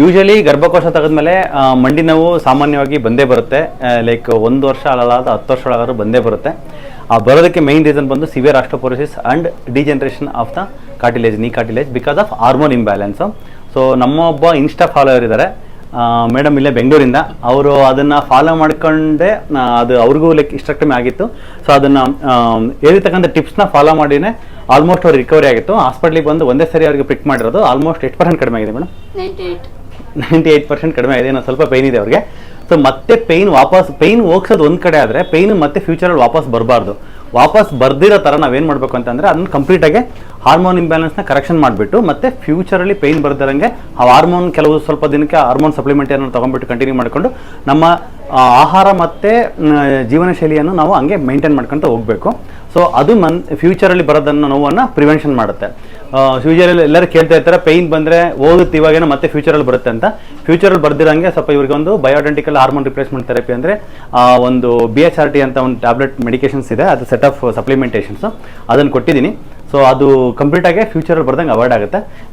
Usually ಗರ್ಭಕೋಶ ತೆಗೆದ್ಮೇಲೆ ಮಂಡಿ ನೋವು ಸಾಮಾನ್ಯವಾಗಿ ಬಂದೇ ಬರುತ್ತೆ. ಲೈಕ್ ಒಂದು ವರ್ಷ ಅಲ್ಲ ಹತ್ತು ವರ್ಷ ಒಳಗಾದ್ರೂ ಬಂದೇ ಬರುತ್ತೆ. ಆ, ಬರೋದಕ್ಕೆ ಮೈನ್ ರೀಸನ್ ಬಂದು severe osteoporosis and degeneration of the cartilage knee cartilage because of hormone imbalance so ನಮ್ಮ ಒಬ್ಬ ಇನ್ಸ್ಟಾ ಫಾಲೋವರ್ ಇದ್ದಾರೆ ಮೇಡಮ್ ಇಲ್ಲೇ ಬೆಂಗಳೂರಿಂದ. ಅವರು ಅದನ್ನು ಫಾಲೋ ಮಾಡ್ಕೊಂಡೆ ಅದು ಅವ್ರಿಗೂ ಲೈಕ್ ಇಷ್ಟಕ್ಟಮಿ ಆಗಿತ್ತು. ಸೊ ಅದನ್ನು ಹೇಳಿರ್ತಕ್ಕಂಥ ಟಿಪ್ಸ್ನ ಫಾಲೋ ಮಾಡಿನೇ ಆಲ್ಮೋಸ್ಟ್ ಅವ್ರು ರಿಕವರಿ ಆಗಿತ್ತು. ಹಾಸ್ಪಿಟ್ಲಿಗೆ ಬಂದು ಒಂದೇ ಸರಿ ಅವ್ರಿಗೆ ಪಿಕ್ ಮಾಡಿರೋದು. ಆಲ್ಮೋಸ್ಟ್ ಎಷ್ಟು ಪರ್ಸೆಂಟ್ ಕಡಿಮೆ ಆಗಿದೆ ಮೇಡಮ್ ನೈಂಟಿ ಏಯ್ಟ್ ಪರ್ಸೆಂಟ್ ಕಡಿಮೆ ಆಗಿದೆ ಏನೋ ಸ್ವಲ್ಪ ಪೈನ್ ಇದೆ ಅವ್ರಿಗೆ. ಸೊ ಮತ್ತೆ ಪೇಯ್ನ್ ವಾಪಸ್ ಪೇಯ್ನ್ ಹೋಗ್ಸೋದು ಒಂದು ಕಡೆ ಆದರೆ ಪೇಯ್ನ್ ಮತ್ತೆ ಫ್ಯೂಚರಲ್ಲಿ ವಾಪಸ್ ಬರಬಾರ್ದು. ವಾಪಸ್ ಬರ್ದಿರೋ ಥರ ನಾವೇನು ಮಾಡಬೇಕು ಅಂತಂದರೆ ಅದನ್ನ ಕಂಪ್ಲೀಟಾಗಿ ಹಾರ್ಮೋನ್ ಇಂಬ್ಯಾಲೆನ್ಸ್ನ ಕರೆಕ್ಷನ್ ಮಾಡಿಬಿಟ್ಟು ಮತ್ತೆ ಫ್ಯೂಚರಲ್ಲಿ ಪೈನ್ ಬರ್ದಿರಂಗೆ ಆ ಹಾರ್ಮೋನ್ ಕೆಲವು ಸ್ವಲ್ಪ ದಿನಕ್ಕೆ ಹಾರ್ಮೋನ್ ಸಪ್ಲಿಮೆಂಟ್ ಏನಾದ್ರು ತೊಗೊಂಡ್ಬಿಟ್ಟು ಕಂಟಿನ್ಯೂ ಮಾಡಿಕೊಂಡು ನಮ್ಮ ಆಹಾರ ಮತ್ತು ಜೀವನ ಶೈಲಿಯನ್ನು ನಾವು ಹಂಗೆ ಮೇಂಟೈನ್ ಮಾಡ್ಕೊಂತ ಹೋಗಬೇಕು. ಸೊ ಅದು ಮನ್ ಫ್ಯೂಚರಲ್ಲಿ ಬರೋದನ್ನು ನೋವನ್ನು ಪ್ರಿವೆನ್ಷನ್ ಮಾಡುತ್ತೆ. ಫ್ಯೂಚರಲ್ಲಿ ಎಲ್ಲರೂ ಕೇಳ್ತಾ ಇರ್ತಾರೆ ಪೈನ್ ಬಂದರೆ ಹೋಗುತ್ತೆ, ಇವಾಗೇನು ಮತ್ತೆ ಫ್ಯೂಚರಲ್ಲಿ ಬರುತ್ತೆ ಅಂತ. ಫ್ಯೂಚರಲ್ಲಿ ಬರ್ದಿರಂಗೆ ಸ್ವಲ್ಪ ಇವ್ರಿಗೆ ಒಂದು ಬಯೋಡೆಂಟಿಕಲ್ ಹಾರ್ಮೋನ್ ರಿಪ್ಲೇಸ್ಮೆಂಟ್ ಥೆರಪಿ ಅಂದರೆ ಒಂದು ಬಿ ಎಚ್ ಆರ್ ಟಿ ಅಂತ ಒಂದು ಟ್ಯಾಬ್ಲೆಟ್ ಮೆಡಿಕೇಶನ್ಸ್ ಇದೆ. ಅದು ಸೆಟ್ ಆಫ್ ಸಪ್ಲಿಮೆಂಟೇಷನ್ಸು ಅದನ್ನು ಕೊಟ್ಟಿದ್ದೀನಿ. ಸೊ ಅದು ಕಂಪ್ಲೀಟಾಗಿ ಫ್ಯೂಚರಲ್ಲಿ ಬರ್ದಂಗೆ ಅವಾಯ್ಡ್ ಆಗುತ್ತೆ.